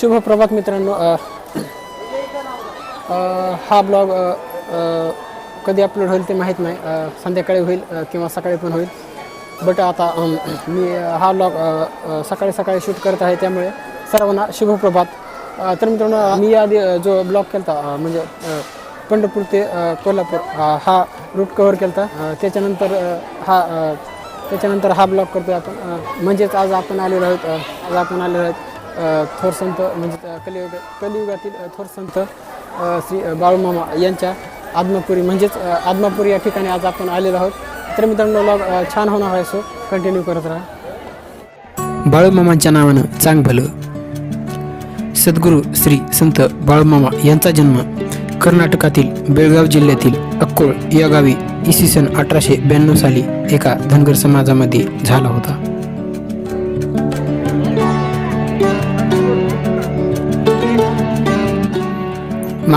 शुभ प्रभात मित्रांनो हा ब्लॉग कधी अपलोड होईल ते माहीत नाही. संध्याकाळी होईल किंवा सकाळी पण होईल. बट आता मी हा ब्लॉग सकाळी सकाळी शूट करत आहे त्यामुळे सर्वांना शुभ प्रभात. तर मित्रांनो मी आधी जो ब्लॉग केला होता म्हणजे पंढरपूर ते कोल्हापूर हा रूट कव्हर केला होता त्याच्यानंतर हा त्याच्यानंतर हा ब्लॉग करतो आपण. म्हणजेच आज आपण आलेलो आहोत आज आपण आलेलो आहोत थोर संत म्हणजे कलियुग कलियुगातील थोर संत श्री बाळूमामा यांच्या आदमापुरी म्हणजेच आदमापुरी या ठिकाणी आज आपण आलेलो आहोत. तर मित्रांनो लॉग छान होणार आहे सो कंटिन्यू करत राहा. बाळूमामांच्या नावानं चांग भलं. सद्गुरू श्री संत बाळूमामा यांचा जन्म कर्नाटकातील बेळगाव जिल्ह्यातील अक्कोळ या गावी इसवी सन अठराशे ब्याण्णव साली एका धनगर समाजामध्ये झाला होता.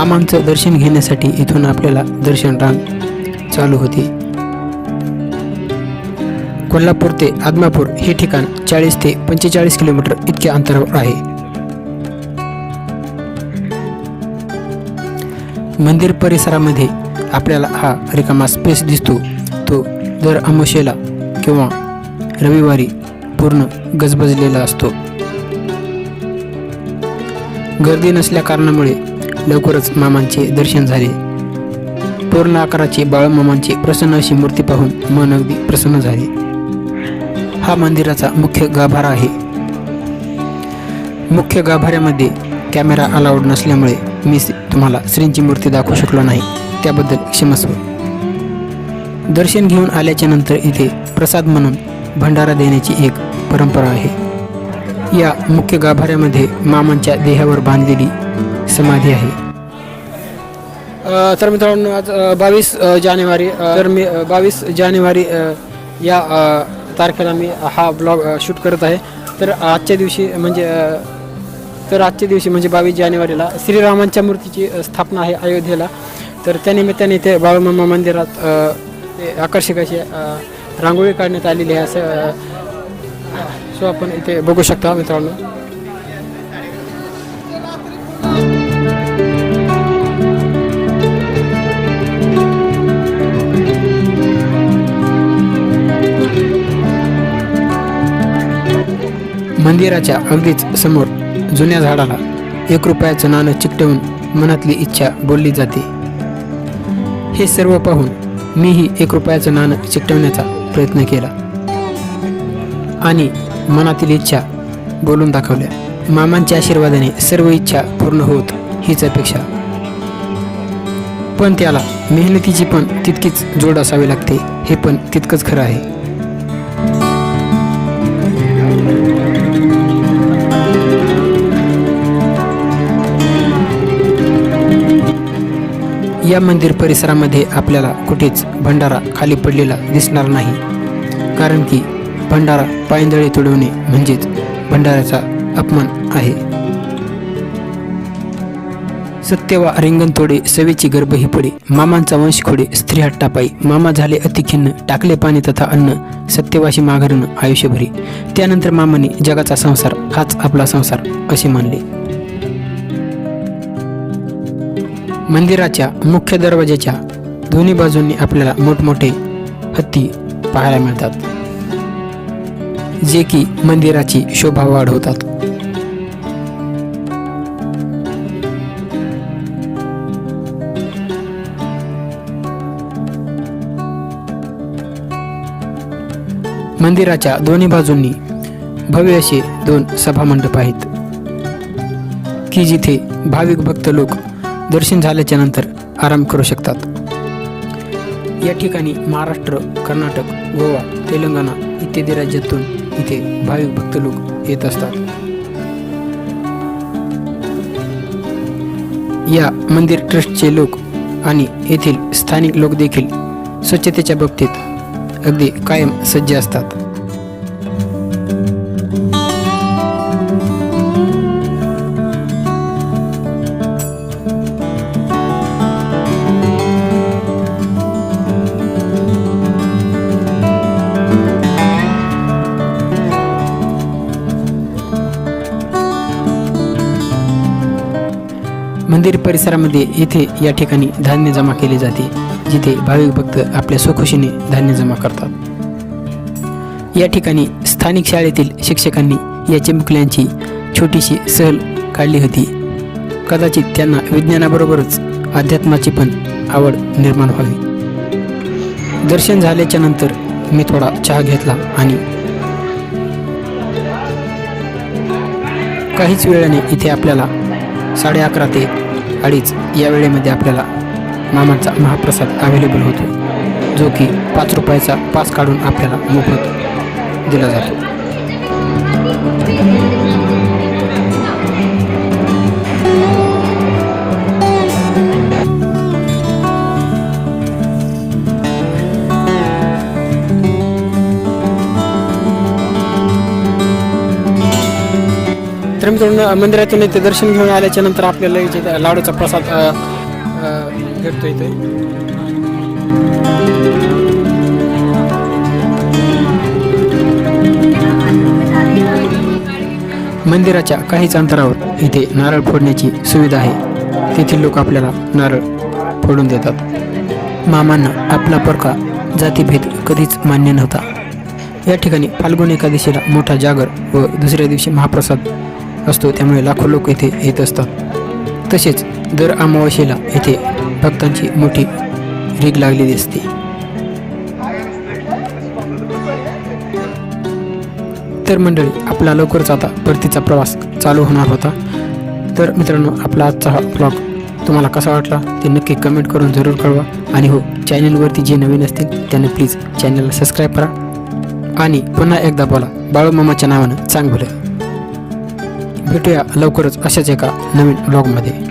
मामांचं दर्शन घेण्यासाठी इथून आपल्याला दर्शन रांग चालू होती. कोल्हापूर ते आदमापूर हे ठिकाण चाळीस ते पंचेचाळीस किलोमीटर इतक्या अंतरावर आहे. मंदिर परिसरामध्ये आपल्याला हा रिकामा स्पेस दिसतो. तो दर अमावस्येला किंवा रविवारी पूर्ण गजबजलेला असतो. गर्दी नसल्या कारणामुळे लवकरच मामांचे दर्शन झाले. पूर्ण आकाराची बाळमामांची प्रसन्न अशी मूर्ती पाहून मन अगदी प्रसन्न झाले. हा मंदिराचा मुख्य गाभारा आहे. मुख्य गाभाऱ्यामध्ये कॅमेरा अलाउड नसल्यामुळे मी तुम्हाला श्रींची मूर्ती दाखवू शकलो नाही. त्याबद्दल क्षमस्व. दर्शन घेऊन आल्याच्यानंतर इथे प्रसाद म्हणून भंडारा देण्याची एक परंपरा आहे. या मुख्य गाभाऱ्यामध्ये मामांच्या देहावर बांधलेली समाधी आहे. तर मित्रांनो आज बावीस जानेवारी तर मी बावीस जानेवारी या तारखेला मी हा ब्लॉग शूट करत आहे. तर आजच्या दिवशी म्हणजे तर आजच्या दिवशी म्हणजे बावीस जानेवारीला श्रीरामांच्या मूर्तीची स्थापना आहे अयोध्येला. तर त्यानिमित्ताने इथे बाळूमामा मंदिरात ते आकर्षक अशी रांगोळी काढण्यात आलेली आहे असं सो आपण इथे बघू शकता मित्रांनो. मंदिराच्या अगदीच समोर जुन्या झाडाला एक रुपयाचं नाणं चिकटवून मनातली इच्छा बोलली जाते. हे सर्व पाहून मीही एक रुपयाचं नाणं चिकटवण्याचा प्रयत्न केला. आणि मनातील इच्छा बोलून दाखवल्या. मामांच्या आशीर्वादाने सर्व इच्छा पूर्ण होत हीच अपेक्षा. पण त्याला मेहनतीची पण तितकीच जोड असावी लागते हे पण तितकंच खरं आहे. या मंदिर परिसरामध्ये आपल्याला कुठेच भंडारा खाली पडलेला दिसणार नाही. कारण की भंडारा पायंदळी तुडवणे म्हणजेच भंडाऱ्याचा अपमान आहे. सत्यवा रिंगण तोडे सवेची गर्भ ही पडे मामांचा वंश खोडे स्त्री हट्टापायी मामा झाले अतिखिन्न टाकले पाणी तथा अन्न सत्यवाशी माघारणं आयुष्यभरी. त्यानंतर मामाने जगाचा संसार हाच आपला संसार असे मानले. मंदिराच्या मुख्य दरवाज्याच्या दोन्ही बाजूंनी आपल्याला मोठमोठे हत्ती पाहायला मिळतात जे की मंदिराची शोभा वाढवतात. मंदिराच्या दोन्ही बाजूंनी भव्य असे दोन सभामंडप आहेत की जिथे भाविक भक्त लोक दर्शन झाल्याच्यानंतर आराम करू शकतात. या ठिकाणी महाराष्ट्र कर्नाटक गोवा तेलंगणा इत्यादी राज्यातून इथे भाविक भक्त लोक येत असतात. या मंदिर ट्रस्टचे लोक आणि येथील स्थानिक लोक देखील स्वच्छतेच्या बाबतीत अगदी कायम सज्ज असतात. मंदिर परिसरामध्ये येथे या ठिकाणी धान्य जमा केले जाते जिथे भाविक भक्त आपल्या स्वखुशीने धान्य जमा करतात. या ठिकाणी स्थानिक शाळेतील शिक्षकांनी या चिमुकल्यांची छोटीशी सहल काढली होती. कदाचित त्यांना विज्ञानाबरोबरच अध्यात्माची पण आवड निर्माण व्हावी. दर्शन झाल्याच्यानंतर मी थोडा चहा घेतला आणि काहीच वेळाने इथे आपल्याला साडे अकरा ते अडीच या वेळेमध्ये आपल्याला मामाचा महाप्रसाद अवेलेबल होतो जो की पाच रुपयाचा पास काढून आपल्याला मोफत दिला जातो. तर मित्रांनो मंदिरातून इथे दर्शन घेऊन आल्याच्यानंतर आपल्याला इथे लाडूचा प्रसाद भेटतो इथे. मंदिराच्या काहीच अंतरावर इथे नारळ फोडण्याची सुविधा आहे. तेथील लोक आपल्याला नारळ फोडून देतात. मामांना आपला परका जातीभेद कधीच मान्य नव्हता. या ठिकाणी फाल्गुन एकादशीला मोठा जागर व दुसऱ्या दिवशी महाप्रसाद असतो त्यामुळे लाखो लोक येथे येत असतात. तसेच दर अमावास्येला येथे भक्तांची मोठी रीग लागलेली असते तर मंडळी आपला लवकरच आता परतीचा प्रवास चालू होणार होता. तर मित्रांनो आपला आजचा हा ब्लॉग तुम्हाला कसा वाटला ते नक्की कमेंट करून जरूर कळवा. आणि हो चॅनलवरती जे नवीन असतील त्यांना प्लीज चॅनलला सबस्क्राईब करा. आणि पुन्हा एकदा बोला बाळूमामाच्या नावानं चांग भलं भेटूया लवकरच अशाच एका नवीन ब्लॉगमध्ये